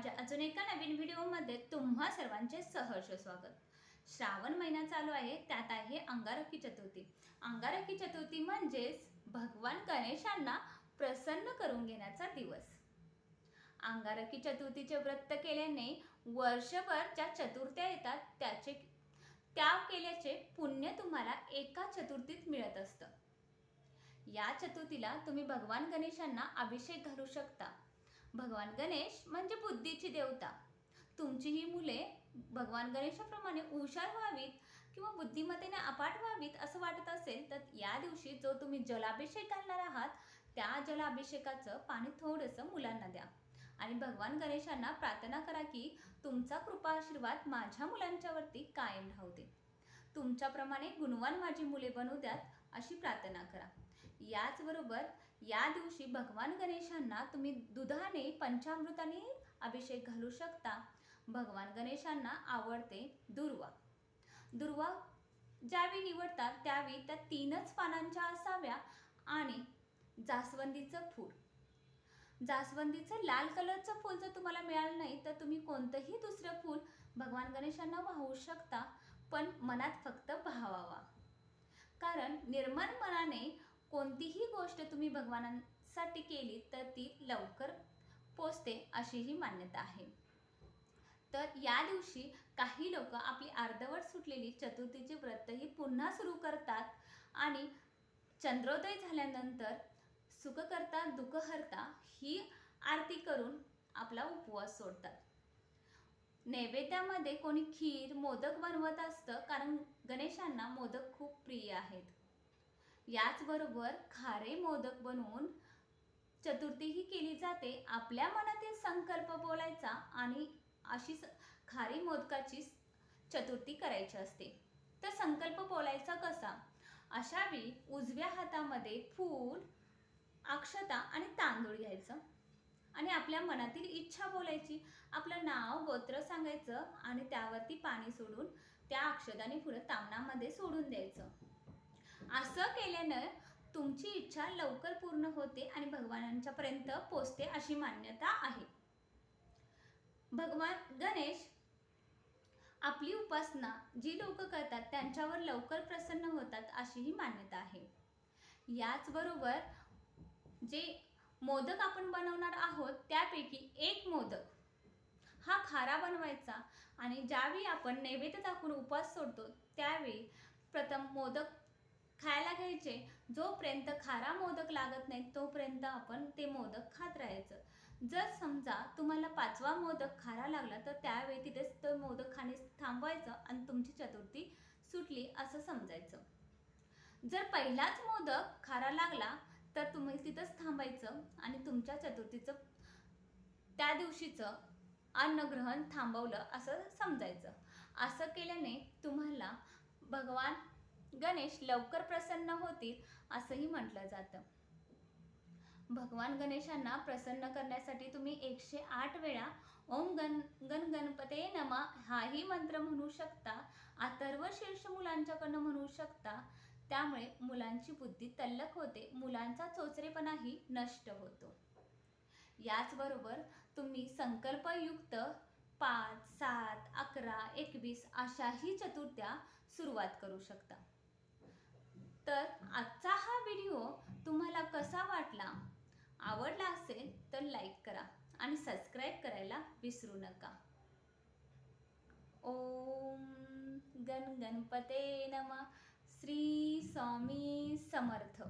माझ्या अजून एका नवीन व्हिडिओमध्ये तुम्हा सर्वांचे सहर्ष स्वागत. श्रावण महिना चालू आहे त्यात आहे अंगारकी चतुर्थी. अंगारकी चतुर्थी म्हणजेच भगवान गणेशांना प्रसन्न करून घेण्याचा दिवस. अंगारकी चतुर्थीचे व्रत केल्याने वर्षभर ज्या चतुर्थ्या येतात त्याचे त्या केल्याचे पुण्य तुम्हाला एका चतुर्थीत मिळत असतं. या चतुर्थीला तुम्ही भगवान गणेशांना अभिषेक घालू शकता. भगवान गणेश म्हणजे बुद्धीची देवता. तुमची ही मुले भगवान गणेशाप्रमाणे हुशार व्हावीत किंवा बुद्धिमत्तेने अपाट व्हावीत असं वाटत असेल तर या दिवशी जो तुम्ही जलाभिषेक घालणार आहात त्या जलाभिषेकाचं पाणी थोडंसं मुलांना द्या. आणि भगवान गणेशांना प्रार्थना करा की तुमचा कृपा आशीर्वाद माझ्या मुलांच्यावरती कायम राहू दे तुमच्याप्रमाणे गुणवान माझी मुले बनू द्यात अशी प्रार्थना करा. याचबरोबर या दिवशी भगवान गणेशांना तुम्ही दुधाने पंचामृताने अभिषेक घालू शकता. भगवान गणेशांना आवडते दुर्वा. दुर्वा ज्यावेळी निवडतात त्यावेळी त्या तीनच पानांच्या असाव्या आणि जास्वंदीचं फूल. जास्वंदीचं लाल कलरचं फूल जर तुम्हाला मिळालं नाही तर तुम्ही कोणतंही दुसरं फूल भगवान गणेशांना वाहू शकता पण मनात फक्त भावावा. कारण निर्मळ मनाने कोणतीही गोष्ट तुम्ही भगवानांसाठी केली तर ती लवकर पोचते अशी ही मान्यता आहे. तर या दिवशी काही लोक आपली अर्धवट सुटलेली चतुर्थीचे व्रतही पुन्हा सुरू करतात आणि चंद्रोदय झाल्यानंतर सुख करता दुःख हरता ही आरती करून आपला उपवास सोडतात. नैवेद्यामध्ये कोणी खीर मोदक बनवत असतं कारण गणेशांना मोदक खूप प्रिय आहेत. याचबरोबर खारे मोदक बनवून चतुर्थीही केली जाते. आपल्या मनातील संकल्प बोलायचा आणि अशी खारी मोदकाची चतुर्थी करायची असते. तर संकल्प बोलायचा कसा? अशावेळी उजव्या हातामध्ये फूल अक्षता आणि तांदूळ घ्यायचं आणि आपल्या मनातील इच्छा बोलायची. आपलं नाव गोत्र सांगायचं आणि त्यावरती पाणी सोडून त्या अक्षताने पुढे तामणामध्ये सोडून द्यायचं. असं केल्यानं तुमची इच्छा लवकर पूर्ण होते आणि भगवानांच्यापर्यंत पोचते अशी मान्यता आहे. भगवान गणेश आपली उपासना जी लोक करतात त्यांच्यावर लवकर प्रसन्न होतात अशी ही मान्यता आहे. याचबरोबर जे मोदक आपण बनवणार आहोत त्यापैकी एक मोदक हा खारा बनवायचा आणि ज्यावेळी आपण नैवेद्य दाखवून उपास सोडतो त्यावेळी प्रथम मोदक खायला घ्यायचे. जोपर्यंत खारा मोदक लागत नाही तोपर्यंत आपण ते मोदक खात राहायचं. जर समजा तुम्हाला पाचवा मोदक खारा लागला तर त्यावेळी तिथेच तो मोदक खाणे थांबवायचं आणि तुमची चतुर्थी सुटली असं समजायचं. जर पहिलाच मोदक खारा लागला तर तुम्ही तिथंच थांबायचं आणि तुमच्या चतुर्थीचं त्या दिवशीचं अन्नग्रहण थांबवलं असं समजायचं. असं केल्याने तुम्हाला भगवान गणेश लवकर प्रसन्न होतील असंही म्हटलं जातं. भगवान गणेशांना प्रसन्न करण्यासाठी तुम्ही एकशे आठ वेळा ओम गण गण गणपते नमा हाही मंत्र म्हणू शकता अथर्व शीर्ष मुलांच्याकडनं म्हणू शकता. त्यामुळे मुलांची बुद्धी तल्लख होते मुलांचा चोचरेपणाही नष्ट होतो. याचबरोबर तुम्ही संकल्पयुक्त पाच सात अकरा एकवीस अशाही चतुर्थ्या सुरुवात करू शकता. तर आजचा हा व्हिडिओ तुम्हाला कसा वाटला? आवडला असेल तर लाईक करा आणि सबस्क्राईब करायला विसरू नका. ओम गण गणपते नम. श्री स्वामी समर्थ.